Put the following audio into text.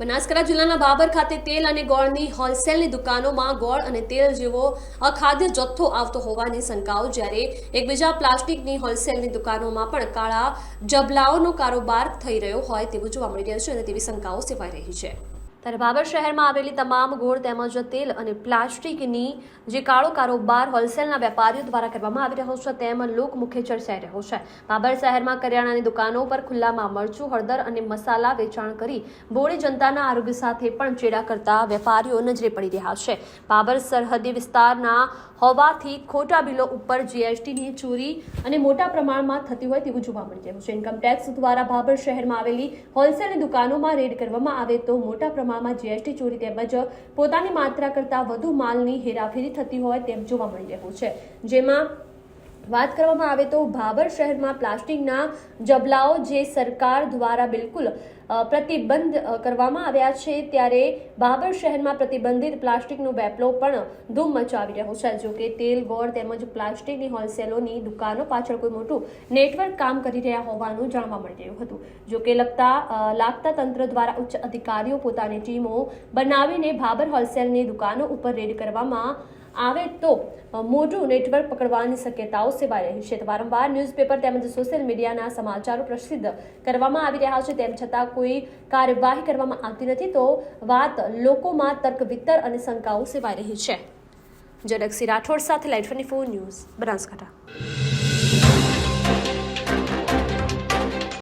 બનાસકાંઠા જિલ્લાના બાબર ખાતે તેલ અને ગોળની હોલસેલની દુકાનોમાં ગોળ અને તેલ જેવો અખાદ્ય જથ્થો આવતો હોવાની શંકાઓ જ્યારે એકબીજા પ્લાસ્ટિકની હોલસેલની દુકાનોમાં પણ કાળા જબલાઓનો કારોબાર થઈ રહ્યો હોય તેવું જોવા મળી રહ્યું છે અને તેવી શંકાઓ સેવાઈ રહી છે. ત્યારે બાબર શહેરમાં આવેલી તમામ ગોળ તેમજ તેલ અને પ્લાસ્ટિકની જે કાળો કારોબાર હોલસેલના વેપારીઓ દ્વારા કરવામાં આવી રહ્યો છે, તેમ લોકમુખે ચર્ચાઈ રહ્યો છે. બાબર શહેરમાં કરિયાણાની દુકાનો પર ખુલ્લામાં મરચું, હળદર અને મસાલા વેચાણ કરી બોળી જનતાના આરોગ્ય સાથે પણ ચેડા કરતા વેપારીઓ નજરે પડી રહ્યા છે. બાબર સરહદી વિસ્તારના હોવાથી ખોટા બિલો ઉપર જીએસટીની ચોરી અને મોટા પ્રમાણમાં થતી હોય તેવું જોવા મળી રહ્યું છે. ઇન્કમટેક્સ દ્વારા બાબર શહેરમાં આવેલી હોલસેલની દુકાનોમાં રેડ કરવામાં આવે તો મોટા પ્રમાણમાં જીએસટી ચોરી તેમજ પોતાની માત્રા કરતાં વધુ માલની હેરાફેરી થતી હોય તેમ જોવા મળી રહ્યું છે. જેમાં વાત કરવામાં આવે તો ભાબર શહેરમાં પ્લાસ્ટિકના જબલાઓ જે સરકાર દ્વારા બિલકુલ પ્રતિબંધ કરવામાં આવ્યા છે ત્યારે બાબર શહેરમાં પ્રતિબંધિત પ્લાસ્ટિકનો વેપલો પણ ધૂમ મચાવી રહ્યો છે. જોકે તેલ, ગોળ તેમજ પ્લાસ્ટિકની હોલસેલોની દુકાનો પાછળ કોઈ મોટું નેટવર્ક કામ કરી રહ્યા હોવાનું જાણવા મળી રહ્યું હતું. જોકે લગતા લાગતા તંત્ર દ્વારા ઉચ્ચ અધિકારીઓ પોતાની ટીમો બનાવીને ભાબર હોલસેલની દુકાનો ઉપર રેડ કરવામાં આવે તો મોટું નેટવર્ક પકડવાની શક્યતાઓ સેવાઈ રહી છે. વારંવાર ન્યૂઝપેપર તેમજ સોશિયલ મીડિયાના સમાચારો પ્રસિદ્ધ કરવામાં આવી રહ્યા છે. તેમ છતાં કોઈ કાર્યવાહી કરવામાં આવતી નથી તો વાત લોકોમાં તર્ક, વિતર અને શંકાઓ સેવાઈ રહી છે. જનકસિંહ રાઠોડ સાથે લાઈટ ફોર ન્યૂઝ બનાસકાંઠા.